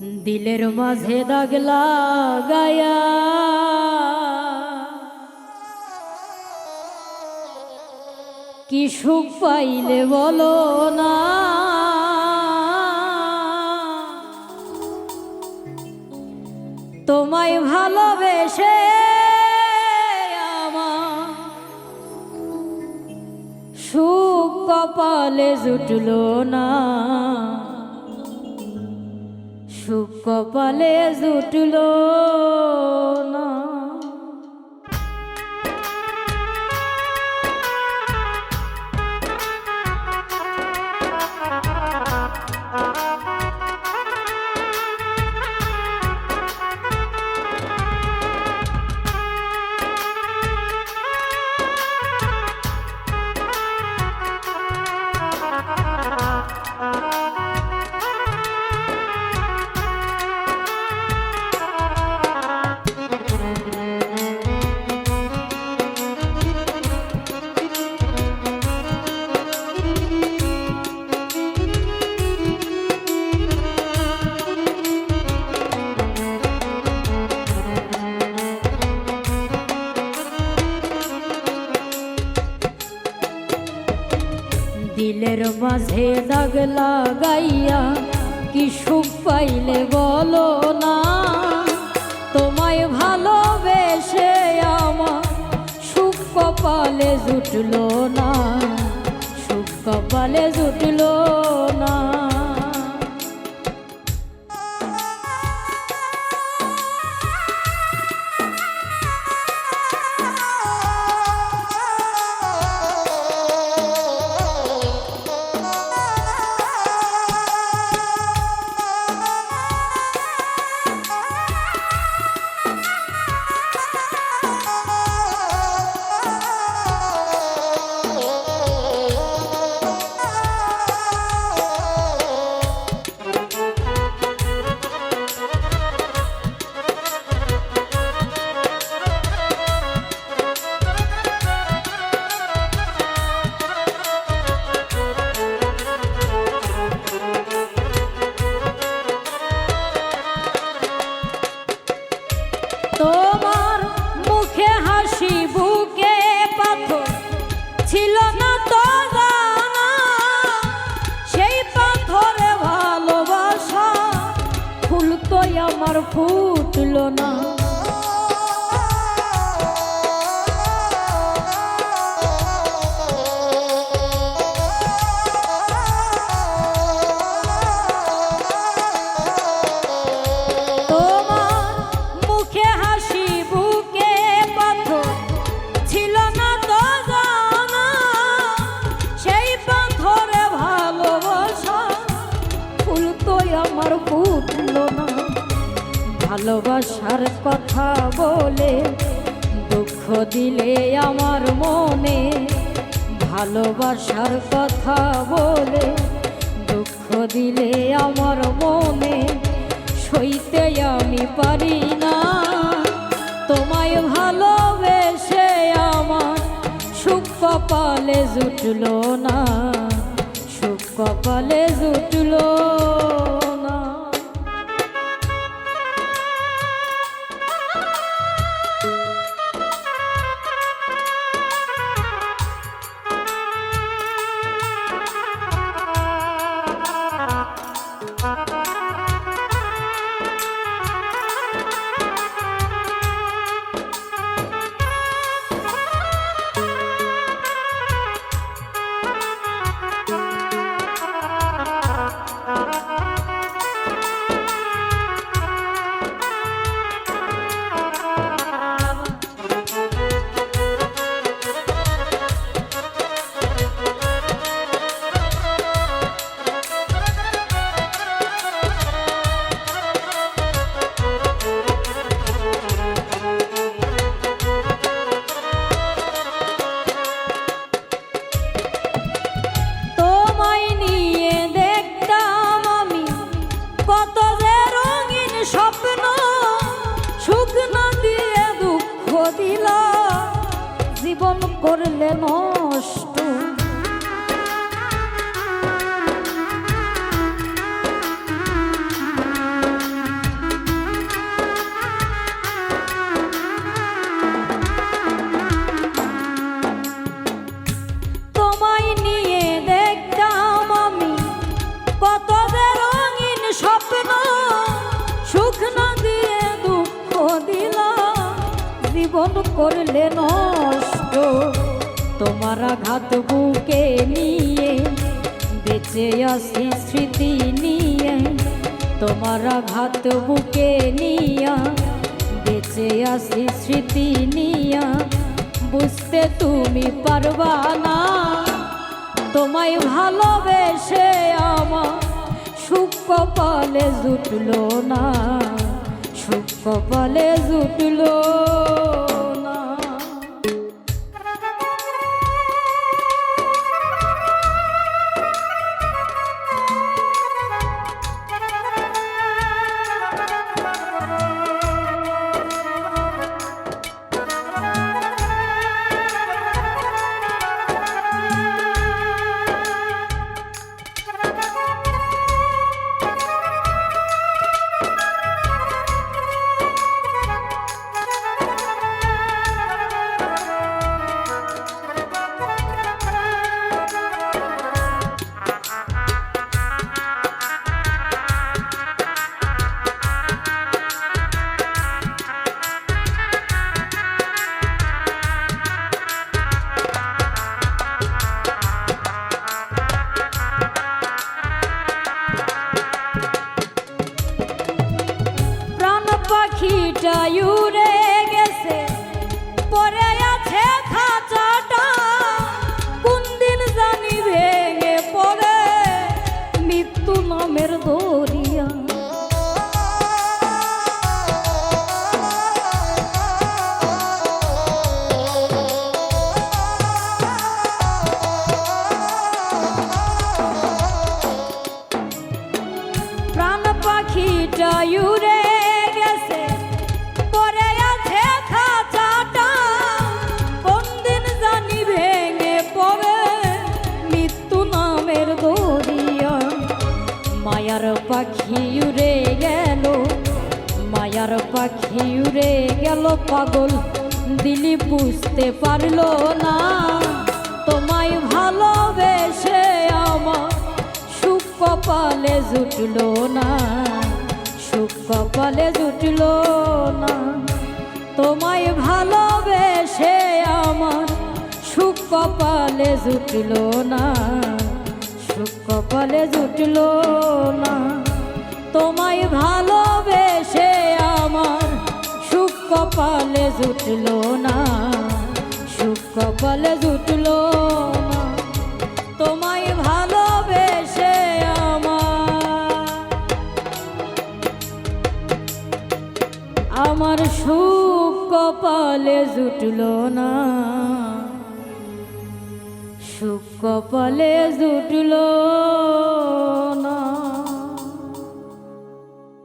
দিলের মাঝে দাগ লাগায়া। কি সুখ পাইলে বলো না। তোমায় ভালোবেসে আমার সুখ কপালে জুটলো না। সুখ কপালে জুটলো না। দিলের মাঝে দাগ লাগাইয়া কি সুখ পাইলে বলো না? তোমায় ভালোবেসে আমার সুখ কপালে জুটলো না, সুখ কপালে জুটলো না। ছিল না তো জানা। সেই পাথরে ভালোবাসা ফুল তো আমার ফুটলো না। ফুটল না। ভালোবাসার কথা বলে দুঃখ দিলে আমার মনে। ভালোবাসার কথা বলে দুঃখ দিলে আমার মনে। সইতে আমি পারি না। তোমায় ভালোবেসে আমার সুখ কপালে জুটলো না। সুখ কপালে জুটলো করলে নষ্ট জীবন করলে নষ্ট। তোমার আঘাত বুকে নিয়ে বেঁচে আসি স্মৃতি নিয়ে। তোমার আঘাত বুকে নিয়া বেঁচে আসি স্মৃতি নিয়া। বুঝতে তুমি পারবা না। তোমায় ভালোবেসে আমার সুখ কপালে জুটলো না। সুখ বলে জুটলো। পাখিটা উড়ে গেছে। পরে আছে খাঁচাটা। কোন দিন জানি ভেঙে পড়ে। মৃত্যু নামের দরিয়া মায়ার পাখি উড়ে গেল। মায়ার পাখি উড়ে গেল পাগল। দিলি বুঝতে পারল না। তোমায় ভালোবেসে আমার সুখ কপালে জুটলো না। কপালে জুটলো না। তোমায় ভালোবেসে আমার সুখ কপালে জুটলো না। সুখ কপালে জুটলো না। তোমায় ভালোবেসে আমার সুখ কপালে জুটলো না। সুখ কপালে জুটলো আমার সুখ কপালে জুটল না। সুখ কপালে জুটলো